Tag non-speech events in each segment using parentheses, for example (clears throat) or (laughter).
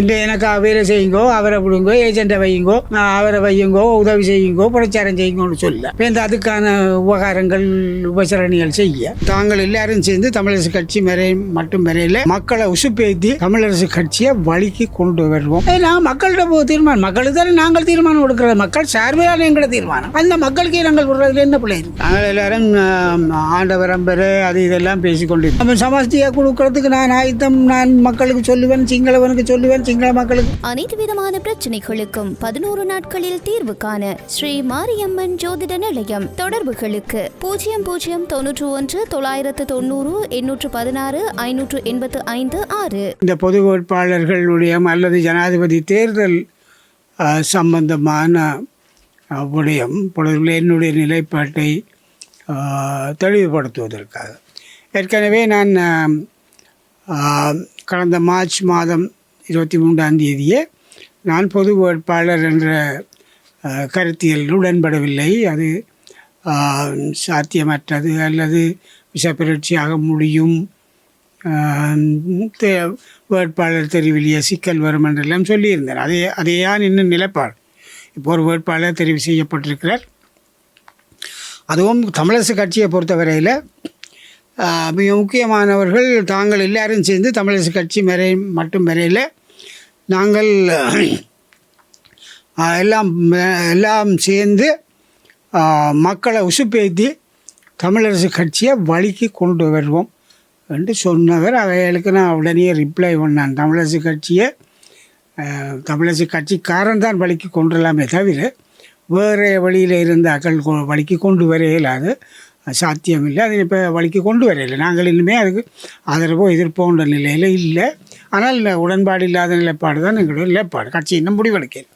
இந்த எனக்கு வேலை செய்யுங்கோ அவரை விடுங்கோ ஏஜெண்டை வையுங்கோ அவரை வையுங்கோ உதவி செய்யுங்கோ பிரச்சாரம் செய்யுங்கன்னு சொல்ல. இப்போ இந்த அதுக்கான உபகாரங்கள் உபசரணிகள் செய்ய. தாங்கள் எல்லாரும் சேர்ந்து தமிழரசு கட்சி மேலே மட்டும் வரையில மக்களை உசுப்பேத்தி தமிழரசு கட்சியை வழிக்கு கொண்டு வருவோம். நான் மக்கள்கிட்ட தீர்மானம் மக்களுக்கு தானே நாங்கள் தீர்மானம் கொடுக்குறது. மக்கள் சார்பிலான எங்களோட தீர்மானம். அந்த மக்களுக்கு நாங்கள் விடுறதுல என்ன பிள்ளை நாங்கள் எல்லாரும் ஆம், ஆண்டவரம்பரு அது இதெல்லாம் பேசிக்கொண்டு நம்ம சமஸ்தியை கொடுக்கறதுக்கு நான் ஆயுத்தம் நான் மக்களுக்கு சொல்லுவேன் சிங்களவனுக்கு சொல்லுவேன் சிங்கள மக்களுக்கு? அனைத்து விதமான பிரச்சனைகளுக்கும் பதினோரு நாட்களில் தீர்வு காண ஸ்ரீ மாரியம்மன் ஜோதிட நிலையம் தொடர்புகளுக்கு. பூஜ்ஜியம் பூஜ்ஜியம் தொன்னூற்று ஒன்று தொள்ளாயிரத்து தொண்ணூறு எண்ணூற்று பதினாறு ஐநூற்று எண்பத்து ஐந்து ஆறு. இந்த பொது வேட்பாளர்களுடைய அல்லது ஜனாதிபதி தேர்தல் சம்பந்தமான விடயம் பொழுதுல என்னுடைய நிலைப்பாட்டை தெளிவுபடுத்துவதற்காக. ஏற்கனவே நான் கடந்த மார்ச் மாதம் இருபத்தி மூன்றாம் தேதியே நான் பொது வேட்பாளர் என்ற கருத்தியல் உடன்படவில்லை. அது சாத்தியமற்றது அல்லது விஷப்பிரட்சியாக முடியும். வேட்பாளர் தெரிவிலேயே சிக்கல் வரும் என்றெல்லாம் சொல்லியிருந்தார். அதே அதையான் இன்னும் நிலைப்பாடு. இப்போ ஒரு வேட்பாளர் தெரிவு செய்யப்பட்டிருக்கிறார். அதுவும் தமிழரசு கட்சியை பொறுத்தவரையில் மிக முக்கியமானவர்கள் தாங்கள் எல்லாரும் சேர்ந்து தமிழரசு கட்சி வரை மட்டும் வரையில் நாங்கள் எல்லாம் எல்லாம் சேர்ந்து மக்களை உசுப்பேத்தி தமிழரசு கட்சியை வழிக்கு கொண்டு வருவோம் என்று சொன்னவர். அவைகளுக்கு நான் உடனே ரிப்ளை பண்ணேன். தமிழரசு கட்சியை தமிழரசு கட்சிக்காரன் தான் வழிக்கு கொண்டுலாமே தவிர வேறு வழியில் இருந்த அக்கள் கொ- வழிக்கு கொண்டு வர இயலாது சாத்தியமில்லை. அது இப்போ வழிக்கு கொண்டு வரையில்லை நாங்கள் இன்னுமே அதுக்கு ஆதரவோ எதிர்ப்போன்ற நிலையில் இல்லை. ஆனால் உடன்பாடு இல்லாத நிலைப்பாடு தான் எங்களுடைய நிலைப்பாடு. கட்சி இன்னும் முடிவெடுக்கிறேன்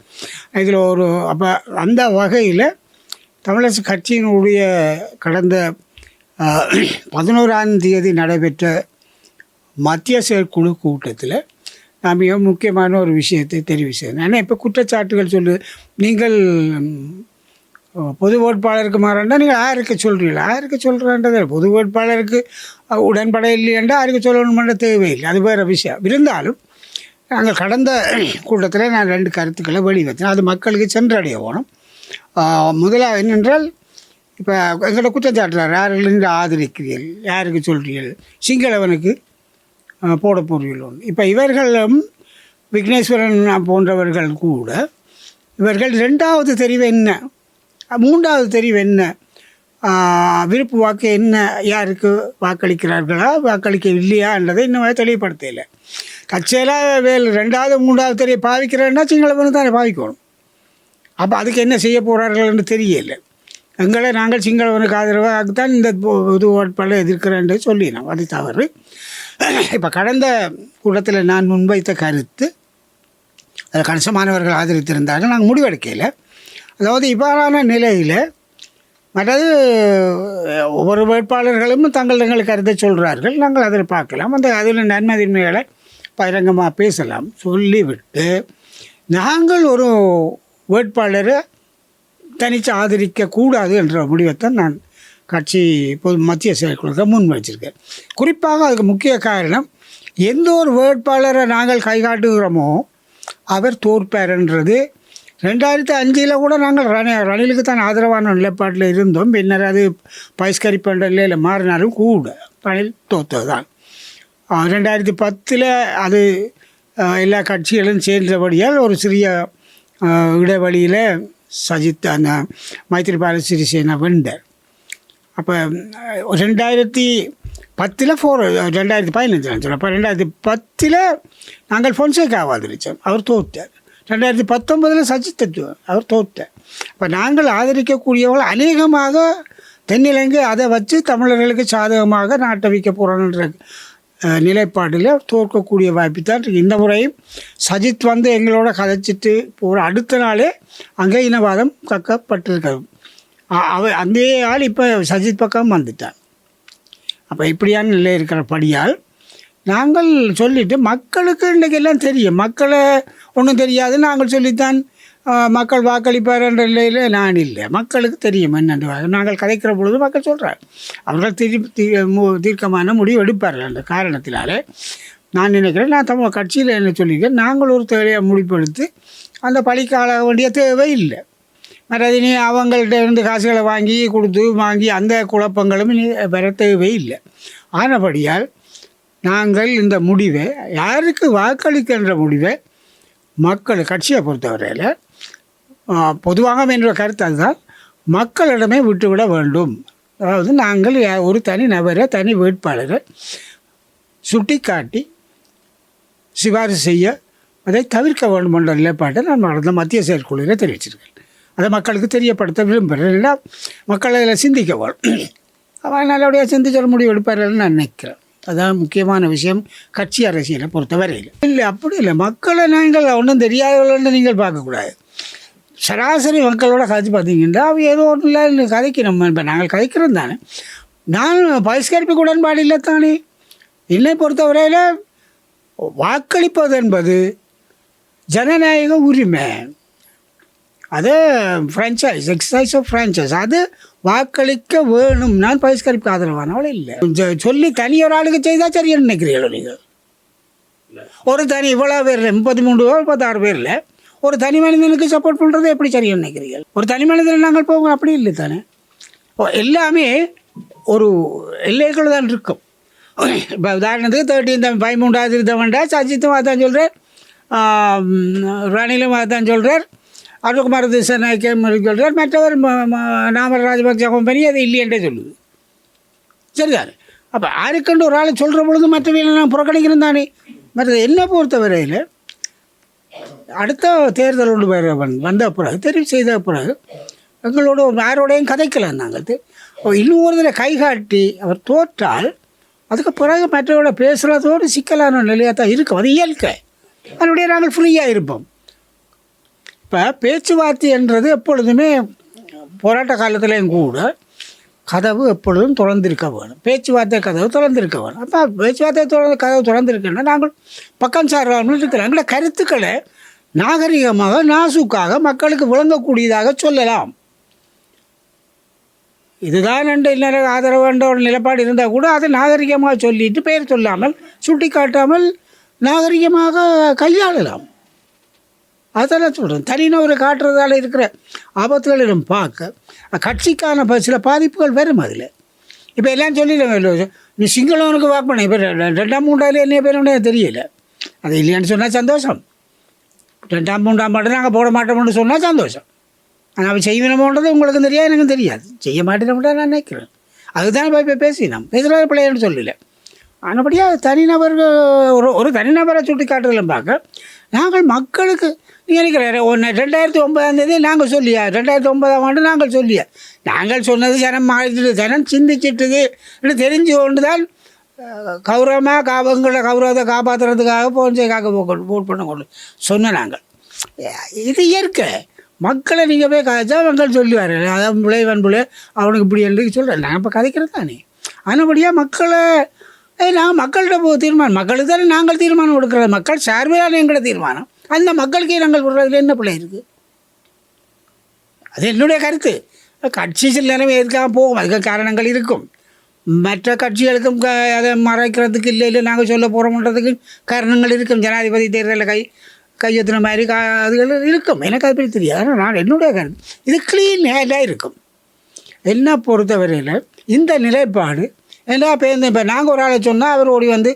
இதில் ஒரு அப்போ அந்த வகையில் தமிழரசு கட்சியினுடைய கடந்த பதினோராம் தேதி நடைபெற்ற மத்திய செயற்குழு கூட்டத்தில் நான் மிக முக்கியமான ஒரு விஷயத்தை தெரிவு செய்தேன் ஏன்னா இப்போ குற்றச்சாட்டுகள் சொல்லு நீங்கள் பொது வேட்பாளருக்கு மாறண்டா நீங்கள் யாருக்கு சொல்கிறீங்களா யாருக்கு சொல்கிறேன்றது பொது வேட்பாளருக்கு உடன்பட இல்லையென்றால் யாருக்கு சொல்லணுமென்ற தேவையில்லை அது வேறு விஷயம். இருந்தாலும் நாங்கள் கடந்த கூட்டத்தில் நான் ரெண்டு கருத்துக்களை வெளிவச்சேன் அது மக்களுக்கு சென்றடைய போனோம் முதலாக என்னென்றால் இப்போ எங்களோட குற்றச்சாட்டில் யார்கள் ஆதரிக்கிறீர்கள்? யாருக்கு சொல்கிறீர்கள் சிங்களவனுக்கு போட போகிறீர்கள் இப்போ இவர்களும் விக்னேஸ்வரன் போன்றவர்கள் கூட இவர்கள் ரெண்டாவது தெரிவு என்ன? மூன்றாவது தெரிவு என்ன? விருப்பு வாக்கு என்ன யாருக்கு வாக்களிக்கிறார்களா வாக்களிக்க இல்லையா என்றதை இன்னும் தெளிவுபடுத்தல. கட்சியில் வேல் ரெண்டாவது மூன்றாவது தெரிய பாவிக்கிறேன்னா சிங்களவனு தானே பாவிக்கணும். அப்போ அதுக்கு என்ன செய்ய போகிறார்கள் என்று தெரியல. எங்களை நாங்கள் சிங்களவனுக்கு ஆதரவாகத்தான் இந்த இது பொது வேட்பாளர் எதிர்க்கிறேன் சொல்லினோம். அது தவறு. இப்போ கடந்த கூட்டத்தில் நான் முன்வைத்த கருத்து அதில் கணிசமானவர்கள் ஆதரித்திருந்தார்கள். நாங்கள் முடிவெடுக்கலை. அதாவது இவ்வாறான நிலையில் மற்றது ஒவ்வொரு வேட்பாளர்களும் தங்கள் தங்கள் கருத்தை சொல்கிறார்கள் நாங்கள் அதில் பார்க்கலாம். அந்த அதில் நன்மை தின்மைகளை பகிரங்கமாக பேசலாம். சொல்லிவிட்டு நாங்கள் ஒரு வேட்பாளரை தனித்து ஆதரிக்கக்கூடாது என்ற முடிவைத்தான் நான் கட்சி பொது மத்திய செயற்குழுக்க முன் வச்சிருக்கேன். குறிப்பாக அதுக்கு முக்கிய காரணம் எந்த ஒரு வேட்பாளரை நாங்கள் கைகாட்டுகிறோமோ அவர் தோற்பார்ன்றது ரெண்டாயிரத்தி அஞ்சில் கூட நாங்கள் ரணி ரணிலுக்கு தான் ஆதரவான நிலைப்பாட்டில் இருந்தோம். பின்னர் அது பயிஸ்கரிப்பன்ற நிலையில் மாறினாலும் கூட ரணில் தோத்தது தான் ரெண்டாயிரத்தி பத்தில் அது எல்லா கட்சிகளும் சேர்ந்தபடியால் ஒரு சிறிய இடைவெளியில் சஜித் அந்த மைத்திரிபால சிறிசேனா வெண்டர் அப்போ ரெண்டாயிரத்தி பத்தில் ஃபோர் ரெண்டாயிரத்தி பதினஞ்சு அப்போ ரெண்டாயிரத்தி பத்தில் நாங்கள் பொன்சேகாவை ஆதரித்தோம் அவர் தோற்றார் ரெண்டாயிரத்தி பத்தொன்பதில் சஜித் தத்துவம் அவர் தோற்றார் இப்போ நாங்கள் ஆதரிக்கக்கூடியவர்கள் அநேகமாக தென்னிலங்கை அதை வச்சு தமிழர்களுக்கு சாதகமாக நாட்டை வைக்க போகிறோன்ற நிலைப்பாட்டில் தோற்கக்கூடிய வாய்ப்பு தான் இருக்குது இந்த முறையும் சஜித் வந்து எங்களோட கதைச்சிட்டு போகிற அடுத்த நாளே அங்கே இனவாதம் கக்கப்பட்டிருக்கிறது. அவ அந்த ஆள் இப்போ சஜித் பக்கம் வந்துட்டான். அப்போ இப்படியான நிலை இருக்கிறபடியால் நாங்கள் சொல்லிட்டு மக்களுக்கு இன்றைக்கி எல்லாம் தெரியும். மக்களை ஒன்றும் தெரியாது நாங்கள் சொல்லித்தான் மக்கள் வாக்களிப்பார் என்ற நிலையில் நான் இல்லை. மக்களுக்கு தெரியும் என்னென்று. நாங்கள் கதைக்கிற பொழுது மக்கள் சொல்கிறார் அவர்கள் தீர் தீ- மு- தீர்க்கமான முடிவு எடுப்பார்கள் அந்த காரணத்தினாலே. நான் நினைக்கிறேன் நான் தமிழ் கட்சியில் என்ன சொல்லியிருக்கேன் நாங்கள் ஒரு தேவையாக முடிப்பெடுத்து அந்த பழிக்கால வேண்டிய தேவை இல்லை. மற்றது நீ அவங்கள்ட்ட இருந்து காசுகளை வாங்கி கொடுத்து வாங்கி அந்த குழப்பங்களும் வர தேவை இல்லை. ஆனபடியால் நாங்கள் இந்த முடிவை யாருக்கு வாக்களிக்கின்ற முடிவை மக்கள் கட்சியை பொறுத்தவரையில் பொதுவாக என்ற கருத்து அதுதான். மக்களிடமே விட்டுவிட வேண்டும். அதாவது நாங்கள் ஒரு தனி நபரை தனி வேட்பாளரை சுட்டிக்காட்டி சிபாரிசு செய்ய அதை தவிர்க்க வேண்டும் என்ற நிலைப்பாட்டை நான் நடந்த மத்திய செயற்குழுவில் தெரிவிச்சிருக்கேன். அதை மக்களுக்கு தெரியப்படுத்த விரும்புகிறேன். இல்லைன்னா மக்கள் அதில் சிந்திக்க வேணும். (clears throat) அவன் நல்லபடியாக சிந்திச்சு முடிவு எடுப்பார்கள் நான் நினைக்கிறேன். அதான் முக்கியமான விஷயம். கட்சி அரசியலை பொறுத்தவரையில். இல்லை அப்படி இல்லை. மக்களை நீங்கள் ஒன்றும் தெரியாதவர்கள்னு நீங்கள் பார்க்கக்கூடாது. சராசரி மக்களோட கதைச்சு பார்த்தீங்கன்னா அவ ஏதோ ஒன்றும் இல்லை கதைக்கிறோம் இப்போ நாங்கள் கதைக்கிறோம் தானே. நான் பரிஸ்கரிப்பு உடன்பாடு இல்லை தானே. என்னை பொறுத்தவரையில் வாக்களிப்பது என்பது ஜனநாயக உரிமை. அது ஃப்ரான்ச்சைஸ் எக்ஸசைஸ் ஆஃப் ஃப்ரான்ச்சைஸ் அது வாக்களிக்க வேணும். நான் பகிஷ்கரிப்பு ஆதரவானவள் இல்லை. கொஞ்சம் சொல்லி தனி ஒரு ஆளுக்கு செய்தால் சரின்னு நினைக்கிறீங்களோ நீங்கள்? ஒரு தனி இவ்வளோ பேரில் முப்பத்தி மூணு பேர் முப்பத்தாறு பேரில் ஒரு தனி மனிதனுக்கு சப்போர்ட் பண்ணுறது எப்படி சரின்னு நினைக்கிறீர்கள்? ஒரு தனி மனிதன் நாங்கள் போவோம் அப்படி இல்லை தானே? ஓ, எல்லாமே ஒரு எல்லைக்குள்ள தான் இருக்கும். இப்போ உதாரணத்துக்கு தேர்ட்டீன் தான் பதிமூன்றாவது இருந்தவன்டா சஜித்தும் அதான் சொல்கிறார் ரணிலும் அதான் சொல்கிறார் அருண்குமார் திசநாயக்கம் சொல்கிறார் மற்றவர் ம- ம- நாமல் ராஜபக்ச கம்பெனி அது இல்லையென்றே சொல்லுது. சரிதானே? அப்போ ஆருக்கண்டு ஒரு ஆளை சொல்கிற பொழுது மற்றவங்களை நான் புறக்கணிக்கிறேன் தானே? மற்றது என்னை பொறுத்தவரையில் அடுத்த தேர்தல் ஒன்று வருவன் வந்த பிறகு தெரிவு செய்த பிறகு எங்களோட யாரோடையும் கதைக்கலாம் நாங்கள். இன்னும் ஒரு தடவை கை காட்டி அவர் தோற்றால் அதுக்கு பிறகு மற்றவரோட பேசுகிறதோடு சிக்கலான நிலையாக தான் இருக்கும். அது இயற்கை அதனுடைய நாங்கள் ஃப்ரீயாக இருப்போம். இப்போ பேச்சுவார்த்தை என்றது எப்பொழுதுமே போராட்ட காலத்துலேயும் கூட கதவு எப்பொழுதும் திறந்திருக்க வேணும். பேச்சுவார்த்தை கதவு திறந்திருக்க வேணும். அப்போ பேச்சுவார்த்தை திறந்து கதவு திறந்திருக்குன்னா நாங்கள் பக்கம் சாராமல் இருக்கிறோம் எங்களோட கருத்துக்களை நாகரிகமாக நாசுக்காக மக்களுக்கு விளங்கக்கூடியதாக சொல்லலாம். இதுதான் என்ற இன்னொரு ஆதரவு என்ற ஒரு நிலைப்பாடு இருந்தால் கூட அதை நாகரிகமாக சொல்லிட்டு பெயர் சொல்லாமல் சுட்டி காட்டாமல் நாகரிகமாக கையாளலாம். அதெல்லாம் சொல்கிறேன் தனிநபரை காட்டுறதால இருக்கிற ஆபத்துகளிடம் பார்க்க கட்சிக்கான சில பாதிப்புகள் வரும் அதில். இப்போ எல்லாம் சொல்லிடுவேன் நீ சிங்களவனுக்கு வாக்கு பண்ண. இப்போ ரெண்டாம் மூன்றாவது என்ன பேருனே தெரியல. அது இல்லையான்னு சொன்னால் சந்தோஷம். ரெண்டாம் மூன்றாம் மட்டும் நாங்கள் போட மாட்டோம்னு சொன்னால் சந்தோஷம். ஆனால் அவன் செய்யணுமோன்றது உங்களுக்கு தெரியாது எனக்கும் தெரியாது. செய்ய மாட்டேன்னு நான் நினைக்கிறேன். அதுதான் இப்போ இப்போ பேசினோம். பேசுகிற பிள்ளைன்னு சொல்லல. ஆனபடியாக தனிநபர்கள் ஒரு ஒரு தனிநபரை சுட்டி காட்டுதலும் பார்க்க நாங்கள் மக்களுக்கு நினைக்கிற ஒன்று ரெண்டாயிரத்தி ஒன்பதாம் தேதி நாங்கள் சொல்லியா? ரெண்டாயிரத்தி ஒன்பதாம் ஆண்டு நாங்கள் சொல்லியா? நாங்கள் சொன்னது ஜனம் மாறிட்டு ஜனம் சிந்திச்சிட்டுது. என்று தெரிஞ்சு கொண்டு தான் கௌரவமாக காவங்களை கௌரவத்தை காப்பாற்றுறதுக்காக போன்சேக்காக போட் பண்ண கொண்டு சொன்னோம் நாங்கள். இது இயற்கை. மக்களை நீங்கள் போய் கதைச்சா மக்கள் சொல்லுவார். அதான் விளைவன் பிள்ளை அவனுக்கு இப்படி என்று சொல்கிறேன் நான் இப்போ கதைக்கிறது தானே அதனபடியாக மக்களை ஏய் நான் மக்கள்கிட்ட போ தீர்மானம் மக்களுக்கு தானே நாங்கள் தீர்மானம் கொடுக்குறது. மக்கள் சார்பிலான எங்களோட தீர்மானம். அந்த மக்களுக்கே நாங்கள் கொடுக்குறதுல என்ன பிள்ளை இருக்குது அது என்னுடைய கருத்து. கட்சி சில நேரம் எதுக்காக போகும்? அதுக்கு காரணங்கள் இருக்கும். மற்ற கட்சிகளுக்கும் க அதை மறைக்கிறதுக்கு இல்லை இல்லை நாங்கள் சொல்ல போகிறோம்ன்றதுக்கு காரணங்கள் இருக்கும். ஜனாதிபதி தேர்தலில் கை கையெழுத்துன மாதிரி கா அதுகள் இருக்கும். எனக்கு அது பற்றி தெரியாது ஆனால் நான் என்னுடைய கருத்து. இது க்ளீன் ஹேண்டாக இருக்கும். என்ன பொறுத்தவரையில் இந்த நிலைப்பாடு ஏன்னா இப்போ இந்த இப்போ நாங்கள் ஒரு ஆளை சொன்னால் அவர் ஓடி வந்து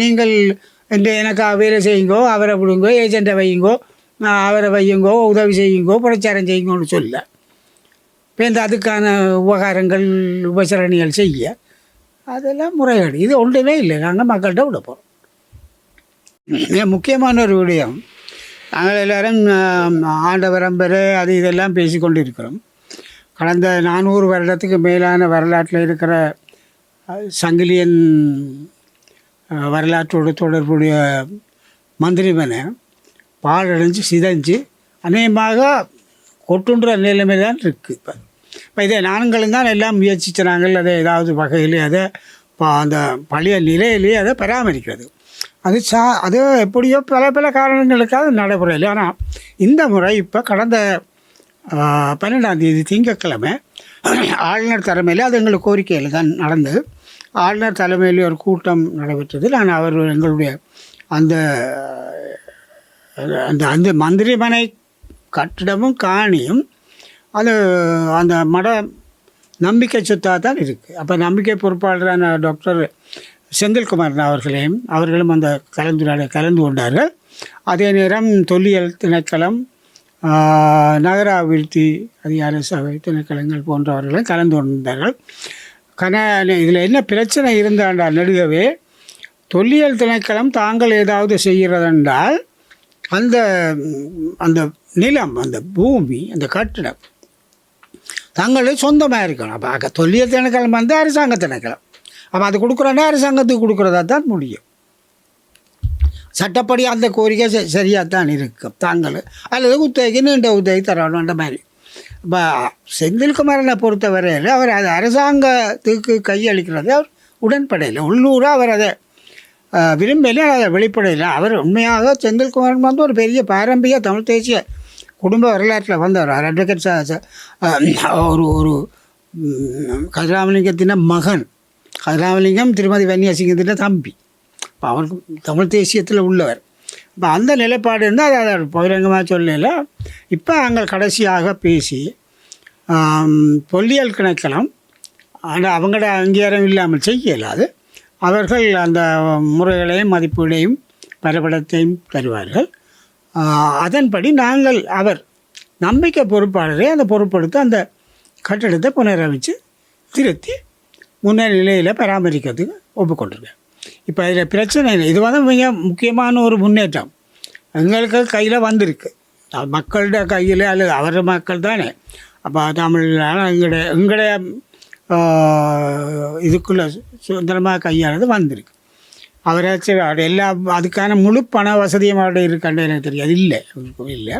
நீங்கள் இந்த எனக்கு வேலை செய்யுங்கோ அவரை விடுங்கோ ஏஜெண்ட்டை வையுங்கோ அவரை வையுங்கோ உதவி செய்யுங்கோ பிரச்சாரம் செய்யுங்கோன்னு சொல்ல. இப்போ இந்த அதுக்கான உபகாரங்கள் உபசரணிகள் செய்ய அதெல்லாம் முறைகேடு இது ஒன்றுமே இல்லை. நாங்கள் மக்கள்கிட்ட விட போகிறோம் முக்கியமான ஒரு விடயம் நாங்கள் எல்லோரும் ஆஹ், ஆண்டவரம்பர் அது இதெல்லாம் பேசிக்கொண்டு இருக்கிறோம் கடந்த நானூறு வருடத்துக்கு மேலான வரலாற்றில் இருக்கிற சங்கிலியன் வரலாற்றோடு தொடர்புடைய மந்திரிமனை பாழடைஞ்சு சிதைஞ்சு அநேகமாக கொட்டுன்ற நிலைமை தான் இருக்குது இப்போ இப்போ இதை நாங்களும் தான் எல்லாம் முயற்சிச்சாங்க அதை ஏதாவது வகையிலே அதை அந்த பழைய நிலையிலேயே அதை பராமரிக்கிறது. அது சா அது எப்படியோ பல பல காரணங்களுக்காக நடைபெறலை ஆனால் இந்த முறை இப்போ கடந்த பன்னெண்டாம் தேதி திங்கட்கிழமை ஆளுநர் தலைமையில் அது எங்களுக்கு கோரிக்கையில் தான் நடந்தது. ஆளுநர் தலைமையில் ஒரு கூட்டம் நடைபெற்றது. நான் அவர் எங்களுடைய அந்த அந்த அந்த மந்திரிமனை கட்டிடமும் காணியும் அது அந்த மட நம்பிக்கை சொத்தாக தான் இருக்குது அப்போ நம்பிக்கை பொறுப்பாளரான டாக்டர் செந்தில்குமார் அவர்களையும் அவர்களும் அந்த கலந்துரையாட கலந்து கொண்டார்கள். அதே நேரம் தொல்லியல் திணைக்களம் நகர அபிவிருத்தி அதிகார சபை திணைக்களங்கள் போன்றவர்களும் கலந்து கொண்டார்கள். கன இதில் என்ன பிரச்சனை இருந்தாண்டா நடுகவே தொல்லியல் திணைக்களம் தாங்கள் ஏதாவது செய்கிறதென்றால் அந்த அந்த நிலம் அந்த பூமி அந்த கட்டிடம் தங்களுக்கு சொந்தமாக இருக்கணும். அப்போ தொல்லியல் திணைக்களம் வந்து அரசாங்க திணைக்களம். அப்போ அது கொடுக்குறோன்னா அரசாங்கத்துக்கு கொடுக்குறதா தான் முடியும். சட்டப்படி அந்த கோரிக்கை ச- சரியாக தான் இருக்கும். தாங்கள். அல்லது குத்தகைக்கு நீண்ட உதவி தரணுன்ற மாதிரி. இப்போ செந்தில்குமாரனை பொறுத்தவரையில் அவர் அது அரசாங்கத்துக்கு கையளிக்கிறது அவர் உடன்படையில். உள்ளூராக அவர் அதை அஹ், விரும்பல அதை வெளிப்படையில். அவர் உண்மையாக செந்தில்குமாரன் வந்து ஒரு பெரிய பாரம்பரிய தமிழ் தேசிய குடும்ப வரலாற்றில் வந்தவர் அவர் அட்வொகேட் ஒரு ஒரு கதிராமலிங்கத்தின மகன். கதிராமலிங்கம் திருமதி வன்னியாசிங்கத்தின தம்பி. இப்போ அவருக்கு தமிழ் தேசியத்தில் உள்ளவர். இப்போ அந்த நிலைப்பாடு இருந்தால் அதை அவர் பகிரங்கமாக சொல்லல. இப்போ நாங்கள் கடைசியாக பேசி பொல்லியல் தொல்லியல் கிணக்கலாம் ஆனால் அவங்களோட அங்கீகாரம் இல்லாமல் செய்யலாது அவர்கள் அந்த முறைகளையும் மதிப்பீடையும் வரைபடத்தையும் தருவார்கள். அதன்படி நாங்கள் அவர் நம்பிக்கை பொறுப்பாளரை அந்த பொறுப்படுத்த அந்த கட்டடத்தை புனரமைச்சு திருத்தி முன்ன நிலையில் பராமரிக்கிறதுக்கு ஒப்புக்கொண்டிருக்கேன் இப்போ இதில் பிரச்சனை இல்லை. இது வந்து மிக முக்கியமான ஒரு முன்னேற்றம். எங்களுக்கு கையில் வந்திருக்கு. அது மக்களோட கையில் அல்லது அவர் மக்கள் தானே. அப்போ தமிழ்நாடு எங்களுடைய எங்களுடைய இதுக்குள்ளே சுதந்திரமாக கையானது வந்திருக்கு. அவராச்சும் அது எல்லா அதுக்கான முழு பண வசதியும் அவர்கிட்ட இருக்காண்டு எனக்கு தெரியாது இல்லை. இல்லை.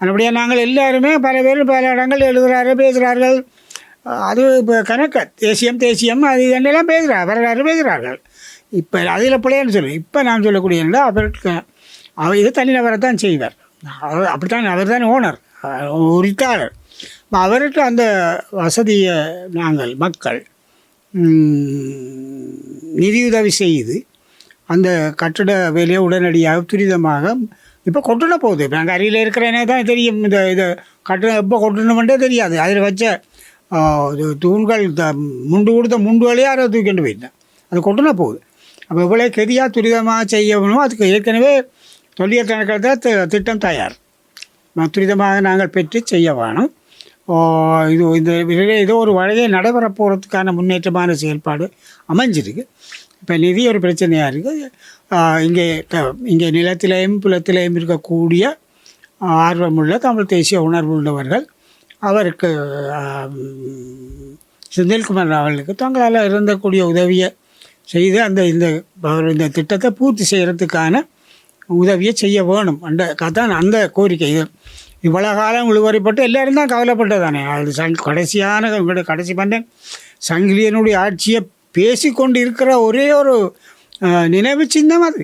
அதுபடியாக நாங்கள் எல்லாருமே பல பேர் பல இடங்கள் எழுதுகிறாரு பேசுகிறார்கள் அது இப்போ கணக்கு. தேசியம் தேசியம் அது இதெல்லாம் பேசுகிறார் வரலாறு பேசுகிறார்கள் இப்போ அதில் பிள்ளைன்னு சொல்லு. இப்போ நான் சொல்லக்கூடிய என்ன, அவருக்கு அவர் இது தனிநபரை தான் செய்வார். அவர் அப்படித்தான் அவர் தான் ஓனர் உரித்தாளர். அப்ப அவருக்கு அந்த வசதியை நாங்கள் மக்கள் நிதியுதவி செய்து அந்த கட்டிட வேலையை உடனடியாக துரிதமாக இப்போ கொட்டுன போகுது. இப்போ நாங்கள் அருகில் இருக்கிறேனே தான் தெரியும். இந்த இது கட்டிடம் எப்போ கொட்டணுமெண்டே தெரியாது. அதில் வச்ச இது தூண்கள் த முண்டு கொடுத்த முண்டு வழியாக அதை தூக்கிட்டு போயிட்டேன். அது கொட்டுன போகுது. அப்போ இவ்வளோ கெதியாக துரிதமாக செய்யணும் அதுக்கு ஏற்கனவே தொல்லியல் கணக்கில் திட்டம் தயார். துரிதமாக நாங்கள் பெற்று செய்ய வேணும். இது இந்த ஏதோ ஒரு வழியை நடைபெற போகிறதுக்கான முன்னேற்றமான செயல்பாடு அமைஞ்சிருக்கு. இப்போ நிதி ஒரு பிரச்சனையாக இருக்குது இங்கே இங்கே நிலத்திலையும் புலத்திலையும் இருக்கக்கூடிய ஆர்வமுள்ள தமிழ் தேசிய உணர்வு உள்ளவர்கள் அவருக்கு செந்தில்குமார் அவர்களுக்கு தங்களால் இருந்தக்கூடிய உதவியை செய்து அந்த இந்த இந்த திட்டத்தை பூர்த்தி செய்கிறதுக்கான உதவியை செய்ய வேணும். அந்த கதான் அந்த கோரிக்கை. இது இவ்வளோ காலம் இழுவறிப்பட்டு எல்லாரும் தான் கவலைப்பட்டதானே? அது சங் கடைசியான உங்களுடைய கடைசி பண்ணேன் சங்கிலியனுடைய ஆட்சியை பேசிக்கொண்டு இருக்கிற ஒரே ஒரு நினைவு சின்னம் அது.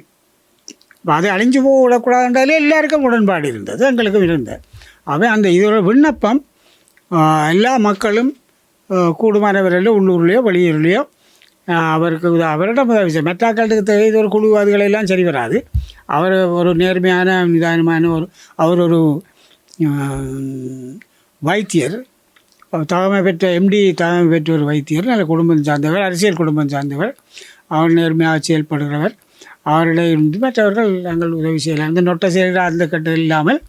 அதை அது அழிஞ்சு போக விடக்கூடாதுன்றாலே எல்லாருக்கும் உடன்பாடு இருந்தது எங்களுக்கும் இருந்தது. அவன் அந்த இதோட விண்ணப்பம் எல்லா மக்களும் ஆஹ், கூடுமானவரையிலோ உள்ளூர்லேயோ வெளியூர்லேயோ அவருக்கு அவரிடம் உதவி செய்ய மெட்டாக்கள்கிட்ட தெரியுது ஒரு குழு அதுகளெல்லாம் சரி வராது. அவர் ஒரு நேர்மையான நிதானமான ஒரு அவர் ஒரு வைத்தியர். தகமை பெற்ற எம்டி தகமை பெற்ற ஒரு வைத்தியர். நல்ல குடும்பம் சார்ந்தவர் அரசியல் குடும்பம் சார்ந்தவர். அவர் நேர்மையாக செயல்படுகிறவர். அவரிடம் இருந்து மற்றவர்கள் நாங்கள் உதவி செய்யலாம். இந்த நொட்டை செய்கிற அந்த கட்டு இல்லாமல்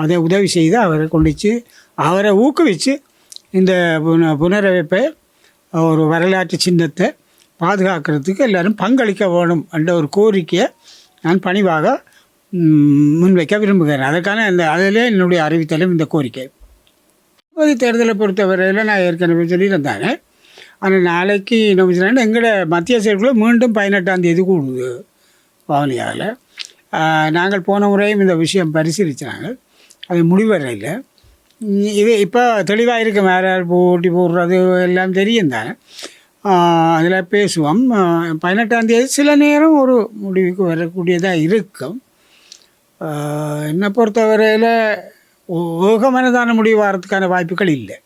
அதை உதவி செய்து அவரை கொண்டுச்சு அவரை ஊக்குவித்து இந்த புன புனரமைப்பை ஒரு வரலாற்று சின்னத்தை பாதுகாக்கிறதுக்கு எல்லோரும் பங்களிக்க வேணும் என்ற ஒரு கோரிக்கையை நான் பணிவாக முன்வைக்க விரும்புகிறேன். அதற்கான இந்த அதிலே என்னுடைய அறிவித்தலும் இந்த கோரிக்கை. பொது தேர்தலை பொறுத்தவரையில் நான் ஏற்கனவே சொல்லியிருந்தாங்க. ஆனால் நாளைக்கு என்ன சொன்னால் எங்களோட மத்திய செயற்குழு மீண்டும் பதினெட்டாம் தேதி கூடுது வவுனியாவில் நாங்கள் போன முறையும் இந்த விஷயம் பரிசீலித்தாங்க அது முடிவரையில் இது இப்போ தெளிவாக இருக்கு. வேறு யார் போட்டி போடுறது எல்லாம் தெரியும் தானே. அதில் பேசுவோம். ஆஹ், பதினெட்டாம் தேதி சில நேரம் ஒரு முடிவுக்கு வரக்கூடியதாக இருக்கும். என்னை பொறுத்தவரையில் ஏகமனதான முடிவு வரதுக்கான வாய்ப்புகள் இல்லை.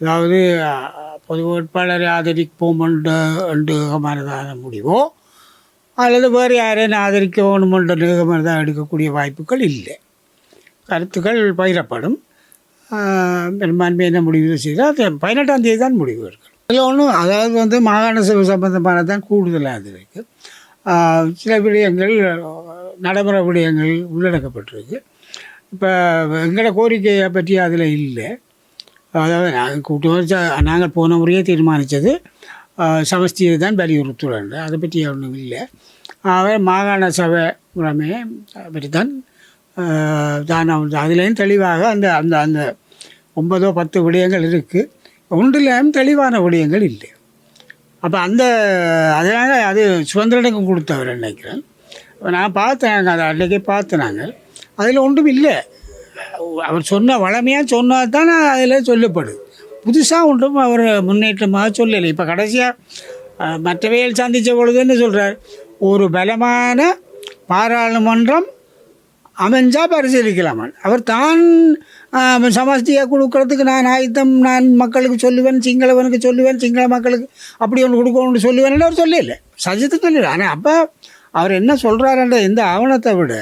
அதாவது பொது வேட்பாளரை ஆதரிப்போம் என்று என்று முடிவோ அல்லது வேறு யாரையும் ஆதரிக்க வேணுமென்ற நிகமனதாக எடுக்கக்கூடிய வாய்ப்புகள் இல்லை. கருத்துக்கள் பயிரப்படும் பெரும்பான்மையான முடிவு செய்தால் பதினெட்டாம் தேதி தான் முடிவு இருக்கும் ஒன்றும் அதாவது வந்து மாகாண சபை சம்பந்தமான தான் கூடுதலாக அது இருக்குது சில விடயங்கள் நடைமுறை விடயங்கள் உள்ளடக்கப்பட்டிருக்கு. இப்போ எங்களோட கோரிக்கையை பற்றி அதில் இல்லை. அதாவது நாங்கள் கூட்டு நாங்கள் போன முறையே தீர்மானித்தது சமஸ்தியை தான் வலியுறுத்துறேன் அதை பற்றி ஒன்றும் இல்லை. அவர் மாகாண சபை முறைமை பற்றி தான் தான் அதுலேயும் தெளிவாக அந்த அந்த அந்த ஒன்பதோ பத்து விடயங்கள் இருக்குது ஒன்றிலையும் தெளிவான விடயங்கள் இல்லை. அப்போ அந்த அதனால் அது சுதந்திரனுக்கும் கொடுத்தவர் நினைக்கிறேன்? நான் பார்த்தேன் அதை அன்றைக்கே பார்த்தேன் நாங்கள் அதில் ஒன்றும் இல்லை. அவர் சொன்ன வளமையாக சொன்னால் தான் அதில் சொல்லப்படுது. புதுசாக ஒன்றும் அவர் முன்னேற்றமாக சொல்லலை. இப்போ கடைசியாக மற்றவையில் சந்தித்த பொழுதுன்னு சொல்கிறார் ஒரு பலமான பாராளுமன்றம் அமைஞ்சா பரிசீலிக்கலாம் அவர் தான் சமஸ்தியை கொடுக்கறதுக்கு நான் ஆயுத்தம் நான் மக்களுக்கு சொல்லுவேன் சிங்களவனுக்கு சொல்லுவேன் சிங்கள மக்களுக்கு அப்படி ஒன்று கொடுக்கணும்னு சொல்லுவேன்னு அவர் சொல்லல. சஜித்து சொல்லல. ஆனால் அப்போ அவர் என்ன சொல்கிறாருன்ற இந்த ஆவணத்தை விட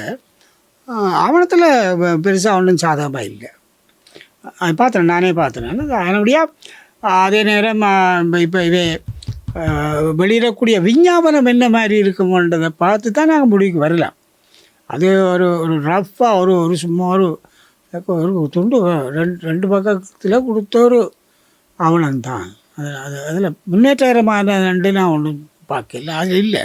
ஆவணத்தில் பெருசாக ஒன்றும் சாதகமாக இல்லை. பார்த்தேன் நானே பார்த்தேன் அதனுடைய அதே நேரம் இப்போ இவே வெளியிடக்கூடிய விஞ்ஞாபனம் என்ன மாதிரி இருக்குமோன்றதை பார்த்து தான் நாங்கள் முடிவுக்கு வரலாம். அது ஒரு ஒரு ரஃப்பாக ஒரு ஒரு சும்மா ஒரு ஒரு துண்டு ரெண்டு ரெண்டு பக்கத்தில் கொடுத்த ஒரு ஆவணம் தான் அது அது அதில் முன்னேற்றகரமான ரெண்டு நான் ஒன்றும் பார்க்கல அது இல்லை.